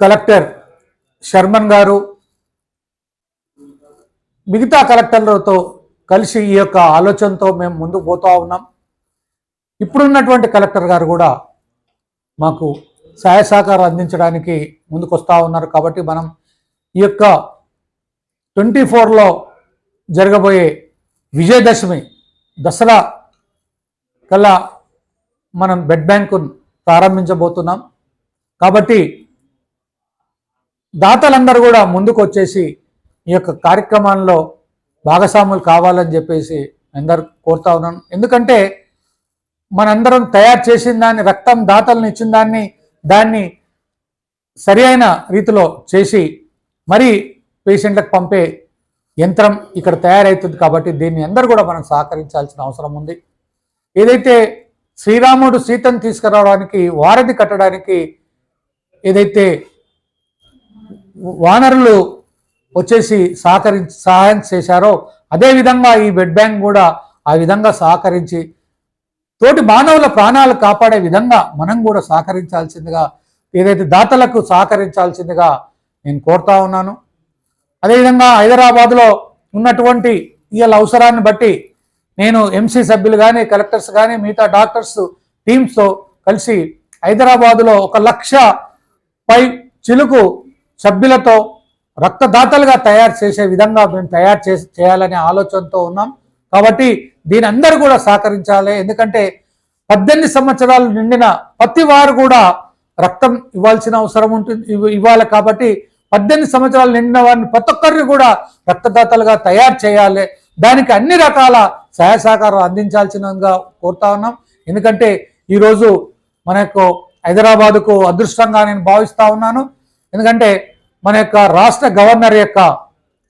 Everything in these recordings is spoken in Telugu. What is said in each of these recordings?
కలెక్టర్ శర్మన్ గారు మిగతా కలెక్టర్లతో కలిసి ఈ యొక్క ఆలోచనతో మేము ముందుకు పోతూ ఉన్నాం. ఇప్పుడున్నటువంటి కలెక్టర్ గారు కూడా మాకు సహాయ సహకారం అందించడానికి ముందుకు వస్తూ ఉన్నారు. కాబట్టి మనం ఈ యొక్క ట్వంటీ ఫోర్లో జరగబోయే విజయదశమి దసరా కల్లా మనం బెడ్ బ్యాంకును ప్రారంభించబోతున్నాం. కాబట్టి దాతలందరూ కూడా ముందుకు వచ్చేసి ఈ యొక్క కార్యక్రమాల్లో భాగస్వాములు కావాలని చెప్పేసి అందరు కోరుతా ఉన్నాను ఎందుకంటే మనందరం తయారు చేసిన దాన్ని రక్తం దాతలను ఇచ్చిన దాన్ని దాన్ని సరి అయిన రీతిలో చేసి మరి పేషెంట్లకు పంపే యంత్రం ఇక్కడ తయారవుతుంది కాబట్టి దీన్ని అందరూ కూడా మనం సహకరించాల్సిన అవసరం ఉంది. ఏదైతే శ్రీరాముడు సీతను తీసుకురావడానికి వారధి కట్టడానికి ఏదైతే వానరులు వచ్చేసి సహకరించి సహాయం చేశారో అదేవిధంగా ఈ బెడ్ బ్యాంక్ కూడా ఆ విధంగా సహకరించి తోటి మానవుల ప్రాణాలు కాపాడే విధంగా మనం కూడా సహకరించాల్సిందిగా ఏదైతే దాతలకు సహకరించాల్సిందిగా నేను కోరుతా ఉన్నాను. అదేవిధంగా హైదరాబాద్లో ఉన్నటువంటి ఇవాళ అవసరాన్ని బట్టి నేను ఎంసీ సభ్యులు కానీ కలెక్టర్స్ కానీ మిగతా డాక్టర్స్ టీమ్స్తో కలిసి హైదరాబాదులో ఒక లక్ష పై చిలుకు సభ్యులతో రక్తదాతలుగా తయారు చేసే విధంగా మేము తయారు చేసి చేయాలనే ఆలోచనతో ఉన్నాం. కాబట్టి దీని అందరూ కూడా సహకరించాలి. ఎందుకంటే పద్దెనిమిది సంవత్సరాలు నిండిన ప్రతి వారు కూడా రక్తం ఇవ్వాల్సిన అవసరం ఉంటుంది ఇవ్వాలి కాబట్టి పద్దెనిమిది సంవత్సరాలు నిండిన వారిని ప్రతి ఒక్కరిని కూడా రక్తదాతలుగా తయారు చేయాలి. దానికి అన్ని రకాల సహాయ సహకారం అందించాల్సినగా కోరుతా ఉన్నాం. ఎందుకంటే ఈరోజు మన యొక్క హైదరాబాదుకు అదృష్టంగా నేను భావిస్తా ఉన్నాను. ఎందుకంటే మన యొక్క రాష్ట్ర గవర్నర్ యొక్క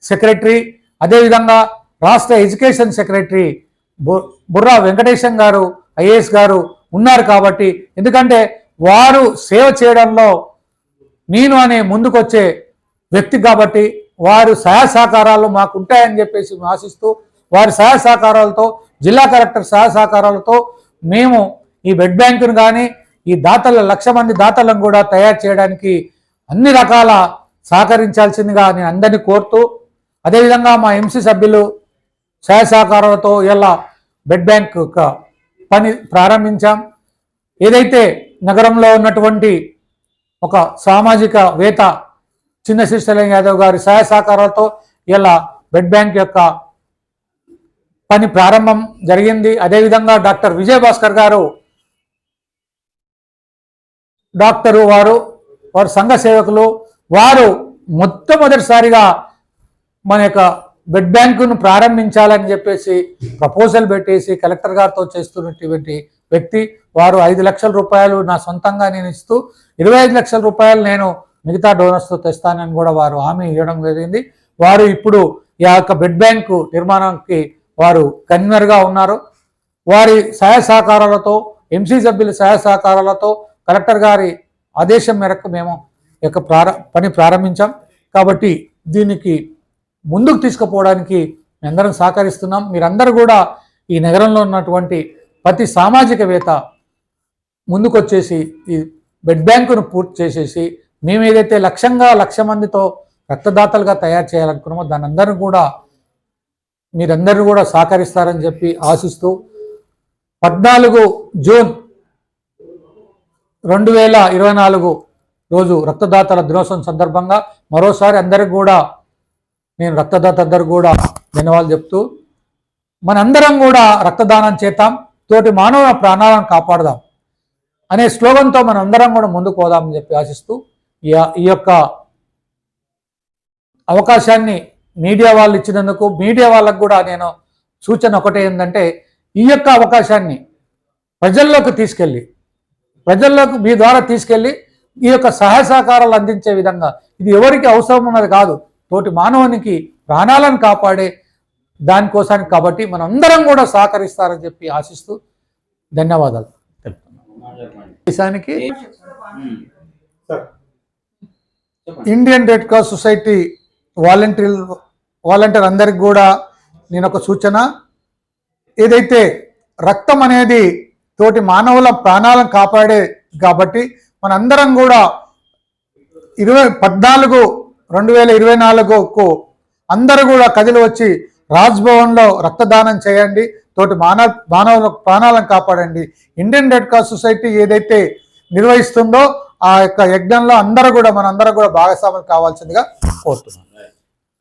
సెక్రటరీ అదేవిధంగా రాష్ట్ర ఎడ్యుకేషన్ సెక్రటరీ బు- బుర్రా వెంకటేశం గారు ఐఏఎస్ గారు ఉన్నారు కాబట్టి ఎందుకంటే వారు సేవ చేయడంలో నేను అనే ముందుకొచ్చే వ్యక్తి కాబట్టి వారు సహాయ సహకారాలు మాకు ఉంటాయని చెప్పేసి ఆశిస్తూ వారి సహాయ సహకారాలతో జిల్లా కలెక్టర్ సహాయ సహకారాలతో మేము ఈ బెడ్ బ్యాంకును కానీ ఈ దాతల లక్ష మంది దాతలను కూడా తయారు చేయడానికి అన్ని రకాల సహకరించాల్సిందిగా నేను అందరినీ కోరుతూ అదేవిధంగా మా ఎంసీ సభ్యులు సహాయ సహకారాలతో ఇలా బెడ్ బ్యాంక్ యొక్క పని ప్రారంభించాం. ఏదైతే నగరంలో ఉన్నటువంటి ఒక సామాజిక వేత చిన్న శ్రీశైలం యాదవ్ గారి సహాయ సహకారాలతో ఇలా బెడ్ బ్యాంక్ యొక్క పని ప్రారంభం జరిగింది. అదేవిధంగా డాక్టర్ విజయభాస్కర్ గారు డాక్టరు వారు వారు సంఘ సేవకులు వారు మొట్టమొదటిసారిగా మన యొక్క బెడ్ బ్యాంకును ప్రారంభించాలని చెప్పేసి ప్రపోజల్ పెట్టేసి కలెక్టర్ గారితో చేస్తున్నటువంటి వ్యక్తి. వారు ఐదు లక్షల రూపాయలు నా సొంతంగా నేను ఇస్తూ ఇరవై ఐదు లక్షల రూపాయలు నేను మిగతా డోనర్స్తో తెస్తానని కూడా వారు హామీ ఇవ్వడం జరిగింది. వారు ఇప్పుడు ఈ యొక్క బెడ్ బ్యాంకు నిర్మాణానికి వారు కన్వీనర్గా ఉన్నారు. వారి సహాయ సహకారాలతో ఎంసీ సభ్యుల సహాయ సహకారాలతో కలెక్టర్ గారి ఆదేశం మేరకు మేము యొక్క ప్రార పని ప్రారంభించాం. కాబట్టి దీనికి ముందుకు తీసుకుపోవడానికి మేమందరం సహకరిస్తున్నాం. మీరందరూ కూడా ఈ నగరంలో ఉన్నటువంటి ప్రతి సామాజికవేత్త ముందుకొచ్చేసి ఈ బెడ్ బ్యాంకును పూర్తి చేసేసి మేము ఏదైతే లక్ష్యంగా లక్ష మందితో రక్తదాతలుగా తయారు చేయాలనుకున్నామో దాని అందరూ కూడా మీరందరూ కూడా సహకరిస్తారని చెప్పి ఆశిస్తూ పద్నాలుగు జూన్ రెండు వేల ఇరవై నాలుగు రోజు రక్తదాతల దినోత్సవం సందర్భంగా మరోసారి అందరికి కూడా నేను రక్తదాత అందరికి కూడా ధన్యవాదాలు చెప్తూ మనందరం కూడా రక్తదానం చేద్దాం తోటి మానవ ప్రాణాలను కాపాడదాం అనే స్లోగన్తో మనం అందరం కూడా ముందుకు పోదామని చెప్పి ఆశిస్తూ ఈ ఈ యొక్క అవకాశాన్ని మీడియా వాళ్ళు ఇచ్చినందుకు మీడియా వాళ్ళకు కూడా నేను సూచన ఒకటే ఏంటంటే ఈ యొక్క అవకాశాన్ని ప్రజల్లోకి తీసుకెళ్ళి ప్రజల్లోకి మీ ద్వారా తీసుకెళ్ళి ఈ యొక్క సహాయ సహకారాలు అందించే విధంగా ఇది ఎవరికి అవసరం ఉన్నది కాదు. తోటి మానవునికి ప్రాణాలను కాపాడే దానికోసానికి కాబట్టి మనం అందరం కూడా సహకరిస్తారని చెప్పి ఆశిస్తూ ధన్యవాదాలు. తెలుపుతున్నాను దేశానికి Indian red cross society volunteer volunteer అందరికి కూడా నేను ఒక సూచన. ఏదైతే రక్తం అనేది తోటి మానవుల ప్రాణాలను కాపాడే కాబట్టి మనందరం కూడా ఇరవై పద్నాలుగు రెండు వేల ఇరవై నాలుగుకు అందరూ కూడా కదిలి వచ్చి రాజ్భవన్లో రక్తదానం చేయండి తోటి మానవ మానవుల ప్రాణాలను కాపాడండి. ఇండియన్ రెడ్ క్రాస్ సొసైటీ ఏదైతే నిర్వహిస్తుందో ఆ యొక్క యజ్ఞంలో అందరూ కూడా మనందరం కూడా భాగస్వాములు కావాల్సిందిగా కోరుతున్నాం.